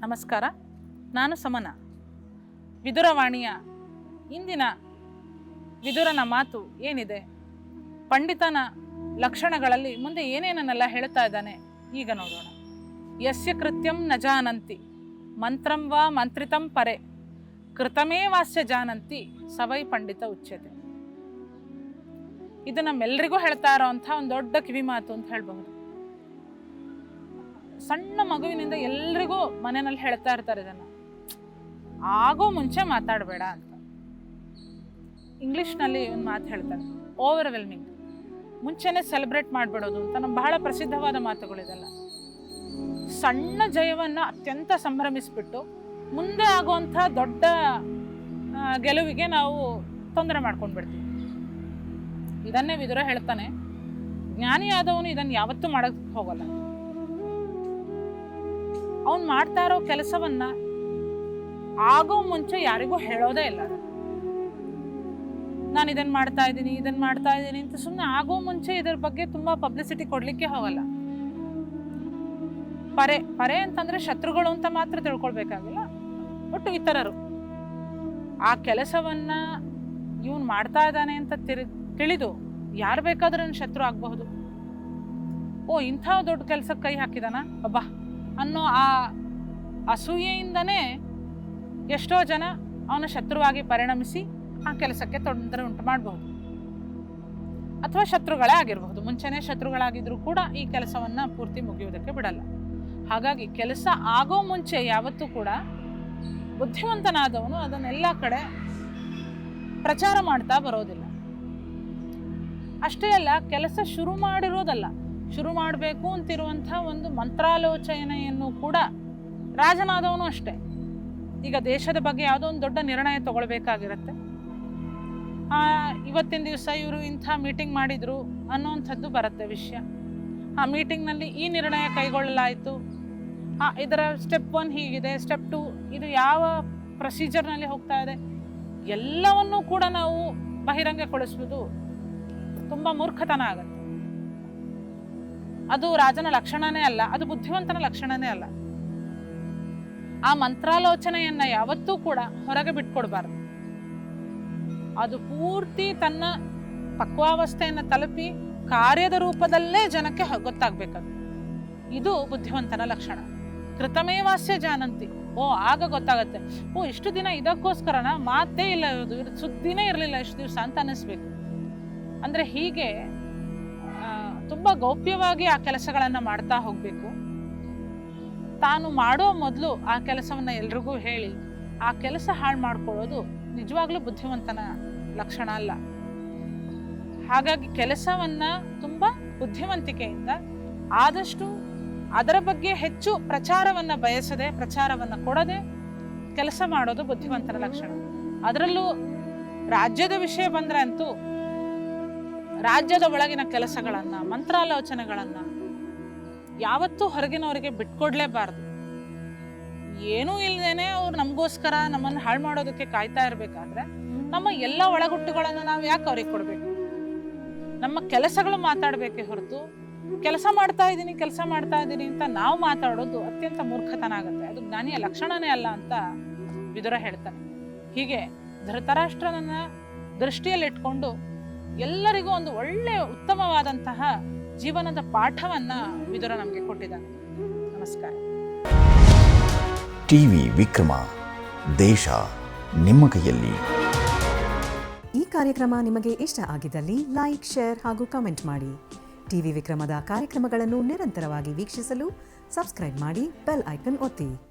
ನಮಸ್ಕಾರ. ನಾನು ಸಮನ. ವಿದುರವಾಣಿಯ ಇಂದಿನ ವಿದುರನ ಮಾತು ಏನಿದೆ? ಪಂಡಿತನ ಲಕ್ಷಣಗಳಲ್ಲಿ ಮುಂದೆ ಏನೇನನ್ನೆಲ್ಲ ಹೇಳ್ತಾ ಇದ್ದಾನೆ? ಈಗ ನೋಡೋಣ. ಯಸ್ಯ ಕೃತ್ಯಂ ನ ಜಾನಂತಿ, ಮಂತ್ರಂ ವಾ ಮಂತ್ರಿತಂ ಪರೆ, ಕೃತಮೇ ವಾಸ್ಯ ಜಾನಂತಿ, ಸವೈ ಪಂಡಿತ ಉಚ್ಯತೆ. ಇದು ನಮ್ಮೆಲ್ಲರಿಗೂ ಹೇಳ್ತಾ ಇರೋ ಇರೋವಂಥ ಒಂದು ದೊಡ್ಡ ಕಿವಿ ಮಾತು ಅಂತ ಹೇಳಬಹುದು. ಸಣ್ಣ ಮಗುವಿನಿಂದ ಎಲ್ರಿಗೂ ಮನೆಯಲ್ಲಿ ಹೇಳ್ತಾ ಇರ್ತಾರೆ ಇದನ್ನ. ಆಗೋ ಮುಂಚೆ ಮಾತಾಡಬೇಡ ಅಂತ. ಇಂಗ್ಲೀಷ್ನಲ್ಲಿ ಒಂದು ಮಾತು ಹೇಳ್ತಾರೆ ಓವರ್ವೆಲ್ಮಿಂಗ್ ಮುಂಚೆನೆ ಸೆಲೆಬ್ರೇಟ್ ಮಾಡಿಬಿಡೋದು ಅಂತ. ನಮ್ಮ ಬಹಳ ಪ್ರಸಿದ್ಧವಾದ ಮಾತುಗಳಿದೆಲ್ಲ ಸಣ್ಣ ಜಯವನ್ನ ಅತ್ಯಂತ ಸಂಭ್ರಮಿಸ್ಬಿಟ್ಟು ಮುಂದೆ ಆಗುವಂಥ ದೊಡ್ಡ ಗೆಲುವಿಗೆ ನಾವು ತೊಂದರೆ ಮಾಡ್ಕೊಂಡು ಬಿಡ್ತೀವಿ ಇದನ್ನೇ ವಿದುರ ಹೇಳ್ತಾನೆ, ಜ್ಞಾನಿಯಾದವನು ಇದನ್ನು ಯಾವತ್ತೂ ಮಾಡೋಕ್ಕೆ ಹೋಗಲ್ಲ. ಅವನು ಮಾಡ್ತಾ ಇರೋ ಕೆಲಸವನ್ನ ಆಗೋ ಮುಂಚೆ ಯಾರಿಗೂ ಹೇಳೋದೇ ಇಲ್ಲ. ನಾನು ಇದನ್ನ ಮಾಡ್ತಾ ಇದ್ದೀನಿ ಇದನ್ನ ಮಾಡ್ತಾ ಇದ್ದೀನಿ ಅಂತ ಸುಮ್ಮನೆ ಆಗೋ ಮುಂಚೆ ಇದ್ರ ಬಗ್ಗೆ ತುಂಬಾ ಪಬ್ಲಿಸಿಟಿ ಕೊಡ್ಲಿಕ್ಕೆ ಹೋಗಲ್ಲ. ಪರೆ ಪರೆ ಅಂತಂದ್ರೆ ಶತ್ರುಗಳು ಅಂತ ಮಾತ್ರ ತಿಳ್ಕೊಳ್ಬೇಕಾಗಿಲ್ಲ. ಒಟ್ಟು ಇತರರು. ಆ ಕೆಲಸವನ್ನ ಇವನ್ ಮಾಡ್ತಾ ಇದ್ದಾನೆ ಅಂತ ತಿಳಿ ತಿಳಿದು ಯಾರು ಬೇಕಾದ್ರೂ ಶತ್ರು ಆಗಬಹುದು. ಓ ಇಂಥ ದೊಡ್ಡ ಕೆಲ್ಸಕ್ಕೆ ಕೈ ಹಾಕಿದಾನ? ಅಬ್ಬಾ. ಅನ್ನೋ ಆ ಅಸೂಯೆಯಿಂದನೇ ಎಷ್ಟೋ ಜನ ಅವನ ಶತ್ರುವಾಗಿ ಪರಿಣಮಿಸಿ ಆ ಕೆಲಸಕ್ಕೆ ತೊಂದರೆ ಉಂಟು ಮಾಡಬಹುದು ಅಥವಾ ಶತ್ರುಗಳೇ ಆಗಿರಬಹುದು ಮುಂಚೆನೇ ಶತ್ರುಗಳಾಗಿದ್ದರೂ ಕೂಡ ಈ ಕೆಲಸವನ್ನ ಪೂರ್ತಿ ಮುಗಿಯುವುದಕ್ಕೆ ಬಿಡಲ್ಲ. ಹಾಗಾಗಿ ಕೆಲಸ ಆಗೋ ಮುಂಚೆ ಯಾವತ್ತೂ ಕೂಡ ಬುದ್ಧಿವಂತನಾದವನು ಅದನ್ನೆಲ್ಲ ಕಡೆ ಪ್ರಚಾರ ಮಾಡ್ತಾ ಬರೋದಿಲ್ಲ. ಅಷ್ಟೇ ಅಲ್ಲ, ಕೆಲಸ ಶುರು ಮಾಡಿರೋದಲ್ಲ. ಶುರು ಮಾಡಬೇಕು ಅಂತಿರುವಂಥ ಒಂದು ಮಂತ್ರಾಲೋಚನೆಯನ್ನು ಕೂಡ ರಾಜನಾದವನು ಅಷ್ಟೇ. ಈಗ ದೇಶದ ಬಗ್ಗೆ ಯಾವುದೋ ಒಂದು ದೊಡ್ಡ ನಿರ್ಣಯ ತಗೊಳ್ಬೇಕಾಗಿರತ್ತೆ. ಇವತ್ತಿನ ದಿವಸ ಇವರು ಇಂಥ ಮೀಟಿಂಗ್ ಮಾಡಿದರು ಅನ್ನೋವಂಥದ್ದು ಬರುತ್ತೆ ವಿಷಯ. ಆ ಮೀಟಿಂಗ್ನಲ್ಲಿ ಈ ನಿರ್ಣಯ ಕೈಗೊಳ್ಳಲಾಯಿತು. ಇದರ ಸ್ಟೆಪ್ ಒನ್ ಹೀಗಿದೆ. ಸ್ಟೆಪ್ ಟು, ಇದು ಯಾವ ಪ್ರೊಸೀಜರ್ನಲ್ಲಿ ಹೋಗ್ತಾ ಇದೆ? ಎಲ್ಲವನ್ನೂ ಕೂಡ ನಾವು ಬಹಿರಂಗಗೊಳಿಸುವುದು ತುಂಬ ಮೂರ್ಖತನ ಆಗುತ್ತೆ. ಅದು ರಾಜನ ಲಕ್ಷಣನೇ ಅಲ್ಲ, ಅದು ಬುದ್ಧಿವಂತನ ಲಕ್ಷಣನೇ ಅಲ್ಲ. ಆ ಮಂತ್ರಾಲೋಚನೆಯನ್ನ ಯಾವತ್ತೂ ಕೂಡ ಹೊರಗೆ ಬಿಟ್ಕೊಡ್ಬಾರ್ದು. ಅದು ಪೂರ್ತಿ ತನ್ನ ಪಕ್ವಾವಸ್ಥೆಯನ್ನು ತಲುಪಿ ಕಾರ್ಯದ ರೂಪದಲ್ಲೇ ಜನಕ್ಕೆ ಗೊತ್ತಾಗ್ಬೇಕದು. ಇದು ಬುದ್ಧಿವಂತನ ಲಕ್ಷಣ. ಕೃತಮೇವಾಸ್ಯ ಜಾನಂತಿ. ಓ, ಆಗ ಗೊತ್ತಾಗತ್ತೆ. ಓ, ಇಷ್ಟು ದಿನ ಇದಕ್ಕೋಸ್ಕರನ ಮಾತೇ ಇಲ್ಲ ಇರೋದು ಸುದ್ದಿನೇ ಇರಲಿಲ್ಲ ಇಷ್ಟು ದಿವಸ ಅಂತ ಅನ್ನಿಸ್ಬೇಕು. ಅಂದ್ರೆ ಹೀಗೆ ತುಂಬಾ ಗೌಪ್ಯವಾಗಿ ಆ ಕೆಲಸಗಳನ್ನ ಮಾಡ್ತಾ ಹೋಗ್ಬೇಕು. ತಾನು ಮಾಡೋ ಮೊದಲು ಆ ಕೆಲಸವನ್ನ ಎಲ್ರಿಗೂ ಹೇಳಿ. ಆ ಕೆಲಸ ಹಾಳು ಮಾಡ್ಕೊಳ್ಳೋದು ನಿಜವಾಗ್ಲೂ ಬುದ್ಧಿವಂತನ ಲಕ್ಷಣ ಅಲ್ಲ. ಹಾಗಾಗಿ ಕೆಲಸವನ್ನ ತುಂಬಾ ಬುದ್ಧಿವಂತಿಕೆಯಿಂದ, ಆದಷ್ಟು ಅದರ ಬಗ್ಗೆ ಹೆಚ್ಚು ಪ್ರಚಾರವನ್ನ ಬಯಸದೆ, ಪ್ರಚಾರವನ್ನ ಕೊಡದೆ ಕೆಲಸ ಮಾಡೋದು ಬುದ್ಧಿವಂತನ ಲಕ್ಷಣ. ಅದರಲ್ಲೂ ರಾಜ್ಯದ ವಿಷಯ ಬಂದ್ರೆ ಅಂತೂ ರಾಜ್ಯದ ಒಳಗಿನ ಕೆಲಸಗಳನ್ನ, ಮಂತ್ರಾಲೋಚನೆಗಳನ್ನ ಯಾವತ್ತೂ ಹೊರಗಿನವರಿಗೆ ಬಿಟ್ಕೊಡ್ಲೇಬಾರ್ದು. ಏನೂ ಇಲ್ಲದೇನೆ ಅವ್ರು ನಮಗೋಸ್ಕರ ನಮ್ಮನ್ನು ಹಾಳು ಮಾಡೋದಕ್ಕೆ ಕಾಯ್ತಾ ಇರಬೇಕಾದ್ರೆ ನಮ್ಮ ಎಲ್ಲ ಒಳಗುಟ್ಟುಗಳನ್ನು ನಾವು ಯಾಕೆ ಅವ್ರಿಗೆ ಕೊಡಬೇಕು? ನಮ್ಮ ಕೆಲಸಗಳು ಮಾತಾಡಬೇಕೆ ಹೊರತು, ಕೆಲಸ ಮಾಡ್ತಾ ಇದ್ದೀನಿ ಕೆಲಸ ಮಾಡ್ತಾ ಇದ್ದೀನಿ ಅಂತ ನಾವು ಮಾತಾಡೋದು ಅತ್ಯಂತ ಮೂರ್ಖತನ ಆಗುತ್ತೆ. ಅದು ಜ್ಞಾನಿಯ ಲಕ್ಷಣನೇ ಅಲ್ಲ ಅಂತ ವಿದುರ ಹೇಳ್ತಾನೆ ಹೀಗೆ ಧೃತರಾಷ್ಟ್ರನನ್ನ ದೃಷ್ಟಿಯಲ್ಲಿಟ್ಕೊಂಡು ಎಲ್ಲರಿಗೂ ಒಂದು ಒಳ್ಳೆಯ ಉತ್ತಮವಾದಂತಹ ಜೀವನದ ಪಾಠವನ್ನ ವಿದುರ ನಮಗೆ ಕೊಟ್ಟಿದ್ದಾನೆ. ನಮಸ್ಕಾರ. ಟಿವಿ ವಿಕ್ರಮ ದೇಶ ನಿಮ್ಮ ಕೈಯಲ್ಲಿ. ಈ ಕಾರ್ಯಕ್ರಮ ನಿಮಗೆ ಇಷ್ಟ ಆಗಿದ್ದಲ್ಲಿ ಲೈಕ್ ಶೇರ್ ಹಾಗೂ ಕಮೆಂಟ್ ಮಾಡಿ. ಟಿವಿ ವಿಕ್ರಮದ ಕಾರ್ಯಕ್ರಮಗಳನ್ನು ನಿರಂತರವಾಗಿ ವೀಕ್ಷಿಸಲು ಸಬ್ಸ್ಕ್ರೈಬ್ ಮಾಡಿ ಬೆಲ್ ಐಕನ್ ಒತ್ತಿ.